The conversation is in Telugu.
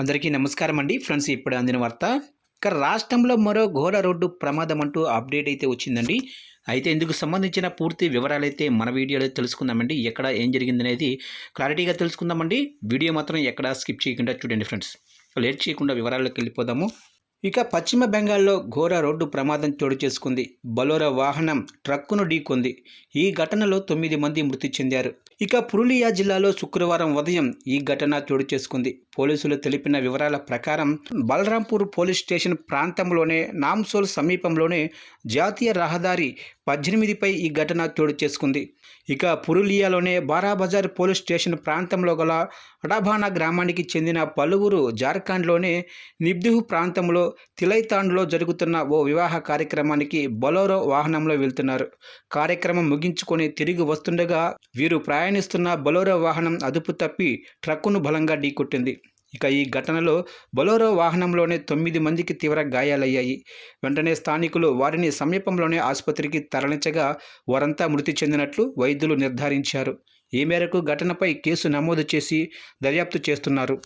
అందరికీ నమస్కారం అండి. ఫ్రెండ్స్ ఇప్పుడు అందిన వార్త. ఇక రాష్ట్రంలో మరో ఘోర రోడ్డు ప్రమాదం అంటూ అప్డేట్ అయితే వచ్చిందండి. అయితే ఇందుకు సంబంధించిన పూర్తి వివరాలు అయితే మన వీడియోలో తెలుసుకుందామండి. ఎక్కడ ఏం జరిగిందనేది క్లారిటీగా తెలుసుకుందామండి. వీడియో మాత్రం ఎక్కడ స్కిప్ చేయకుండా చూడండి ఫ్రెండ్స్. లేట్ చేయకుండా వివరాల్లోకి వెళ్ళిపోదాము. ఇక పశ్చిమ బెంగాల్లో ఘోర రోడ్డు ప్రమాదం చోటు చేసుకుంది. బలోరా వాహనం ట్రక్కును ఢీకొంది. ఈ ఘటనలో తొమ్మిది మంది మృతి చెందారు. ఇక పురులియా జిల్లాలో శుక్రవారం ఉదయం ఈ ఘటన చోటు చేసుకుంది. పోలీసులు తెలిపిన వివరాల ప్రకారం బలరాంపూర్ పోలీస్ స్టేషన్ ప్రాంతంలోనే నామ్సోల్ సమీపంలోనే జాతీయ రహదారి పద్దెనిమిదిపై ఈ ఘటన చోటు చేసుకుంది. ఇక పురులియాలోనే బారాబజార్ పోలీస్ స్టేషన్ ప్రాంతంలో గల అడాభానా గ్రామానికి చెందిన పలువురు జార్ఖండ్లోనే నిబ్దిహు ప్రాంతంలో తిలైతాండ్లో జరుగుతున్న ఓ వివాహ కార్యక్రమానికి బొలోరో వాహనంలో వెళ్తున్నారు. కార్యక్రమం ముగించుకొని తిరిగి వస్తుండగా వీరు ప్రయాణిస్తున్న బొలోరో వాహనం అదుపు తప్పి ట్రక్కును బలంగా ఢీకొట్టింది. ఇక ఈ ఘటనలో బొలోరో వాహనంలోనే తొమ్మిది మందికి తీవ్ర గాయాలయ్యాయి. వెంటనే స్థానికులు వారిని సమీపంలోనే ఆసుపత్రికి తరలించగా వారంతా మృతి చెందినట్లు వైద్యులు నిర్ధారించారు. ఈ మేరకు ఘటనపై కేసు నమోదు చేసి దర్యాప్తు చేస్తున్నారు.